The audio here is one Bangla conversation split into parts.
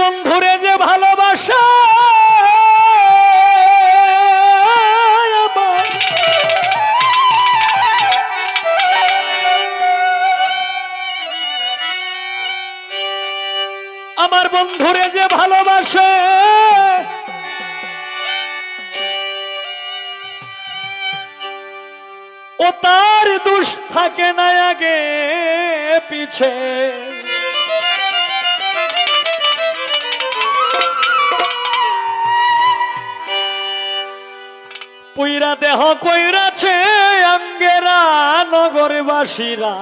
বন্ধুরে যে ভালোবাসা আমার। বন্ধুরে যে ভালোবাসে ও তার দুষ থাকে না আগে পিছে পুইরা দেহ কইরাছে আঙ্গেরা নগরবাসীরা।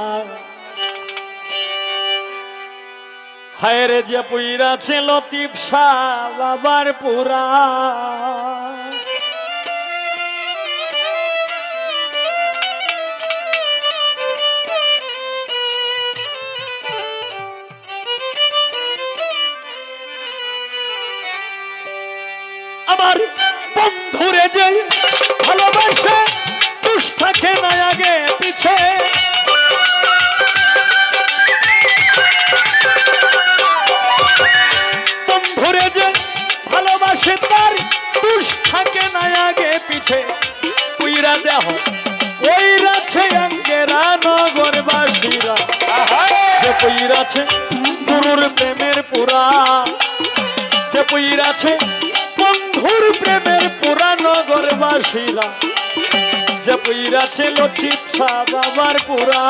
হায়রে যে পুইরাছে লতিফ শাহ বাবার পুরা। আমার বন্ধুরে যে ভালোবাসে, দুষ থাকে না আগে পিছে। বন্ধুরে যে ভালোবাসে, তার দুষ থাকে না আগে পিছে। কুইরা দেহ কইরাছে আঙ্গেরা নগরবাসীরা। যে কইরাছে গুরুর প্রেমের পুরা। যে পইরাছে বন্ধুর প্রেমের পুরানো গরবাসীরা যে পইরাছে ছিল চিপসা বাবার পুরা।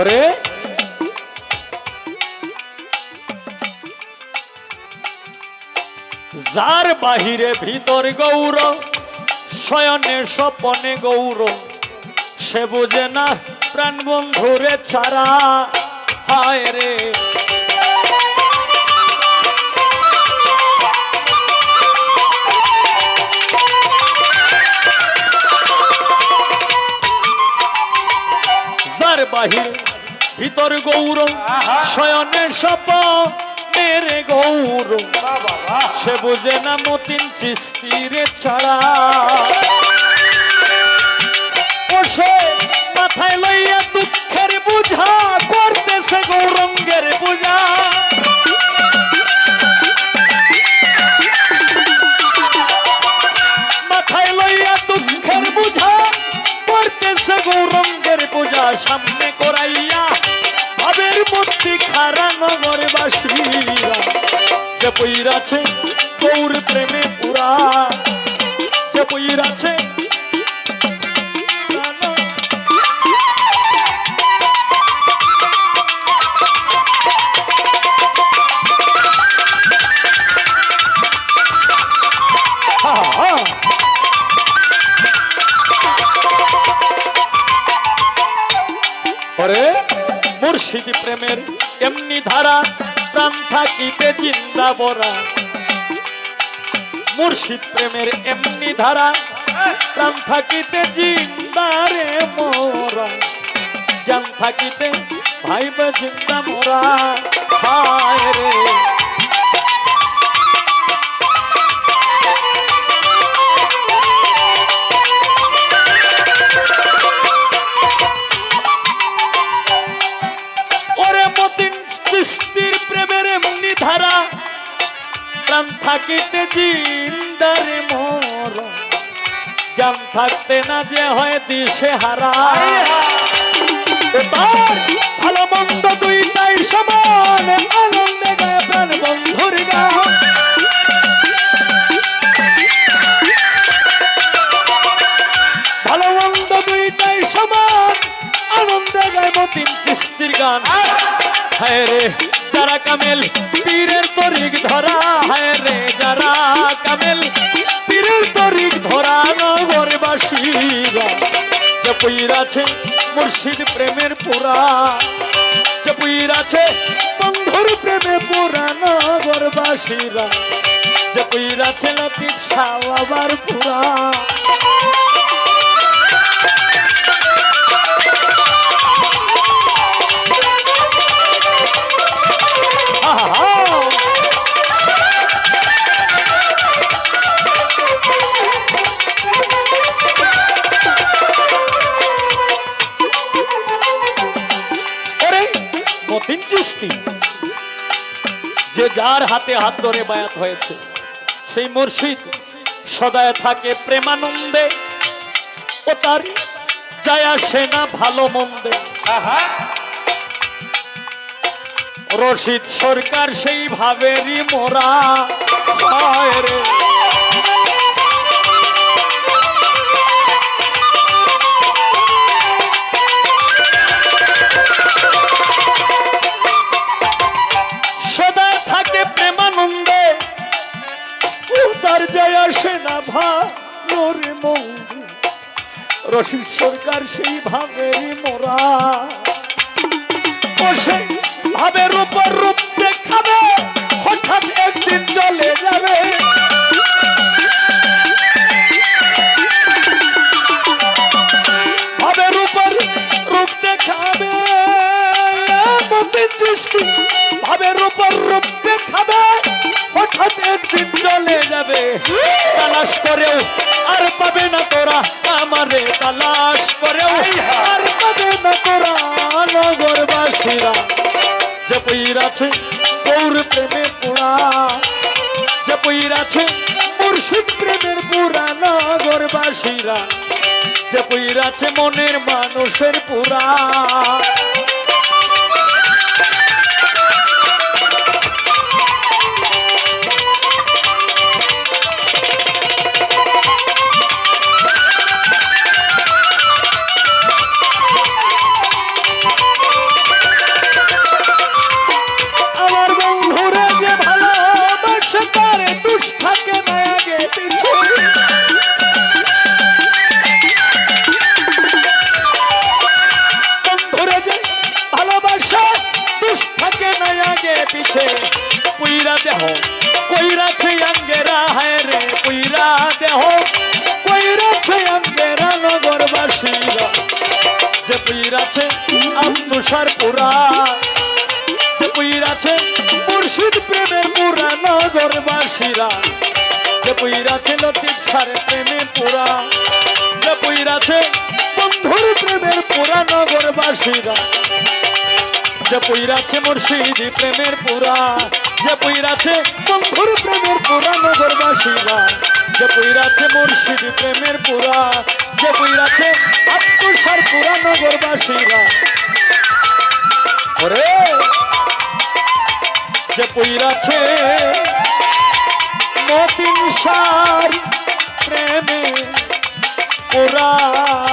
ওরে যার বাহিরে ভিতর গৌর, শয়নে স্বপনে গৌর, সে বুঝে না প্রাণ বন্ধুরে ছাড়া। হায় রে! যার বাহির ভিতর গৌর শয়নে সপ মেরে গৌর সে বুঝে না মতিন চিস্তিরে ছাড়া। বসে মাথায় লইয়া দুঃখের খারা বাসীরা যে পইরাছে গৌর প্রেমে পুরা যে পইরাছে মুর্শিদ প্রেমের এমনি ধারা, প্রাণ থাকিতে জিন্দা বরা। মুর্শিদ প্রেমের এমনি ধারা, প্রাণ থাকিতে জিন্দারে মোরা। জান থাকিতে ভাইব জিন্দা মোরা। প্রাণ থাকিতে জিন্দার মোর। জান থাকতে না যে হয় দিশে হারা। ভালো মন্দ দুইটাই সমান, আনন্দে গায়ে প্রাণ বন্ধুর পইরাছে মুর্শিদ প্রেমের পুরা। যে আছে বন্ধুর প্রেমে পুরানো গরবাসীরা যে আছে লতিফ সাওয়াবার পুরা। যার হাতে হাত ধরে বায়াত হয়েছে সেই মুর্শিদ সদায় থাকে প্রেমানন্দে। ও তার যায় আসে না ভালো মন্দে। রশিদ সরকার সেই ভাবেরই মোরা হয় রে। রশিদ সরকার সেই ভাবেরই মোরা। বসে ভাবের উপর রূপ দেখাবে, হঠাৎ একদিন চলে যাবে। ভাবের উপর রূপ দেখাবে হঠাৎ একদিন চলে যাবে। তালাশ করেও তালাশ করেও আর পাবে না তোরা নগরবাসীরা। যে পইর আছে গৌর প্রেমে পুরা যে পইর আছে মুর্শিদ প্রেমের পুরা নগরবাসীরা। যে পইর আছে মনের মানুষের পুরা পিছে। পুইরা দেহ কইরাছে আঙ্গেরা, হায় রে, পুইরা দেহ। কইরাছে আঙ্গেরা নগরবাসীরা। যে পুইরাছে আত্মসার পুরা, যে পুইর আছে মুর্শিদ প্রেমের পুরা নগরবাসীরা। যে পুইর আছে লতিফ সারে প্রেমে পুরা, যে পুইর আছে বন্ধুর প্রেমের পুরা নগরবাসীরা। যে পুইর আছে মুর্শিদ প্রেমের পুরা, যে পুইর আছে বন্ধুর প্রেমের পুরা নগরবাসীরা, যে পুইর আছে মুর্শিদ প্রেমের পুরা, যে পুইর আছে আত্মসার পুরা নগরবাসীরা। ওরে! যে পইরাছে মতিন সার প্রেমে ওরা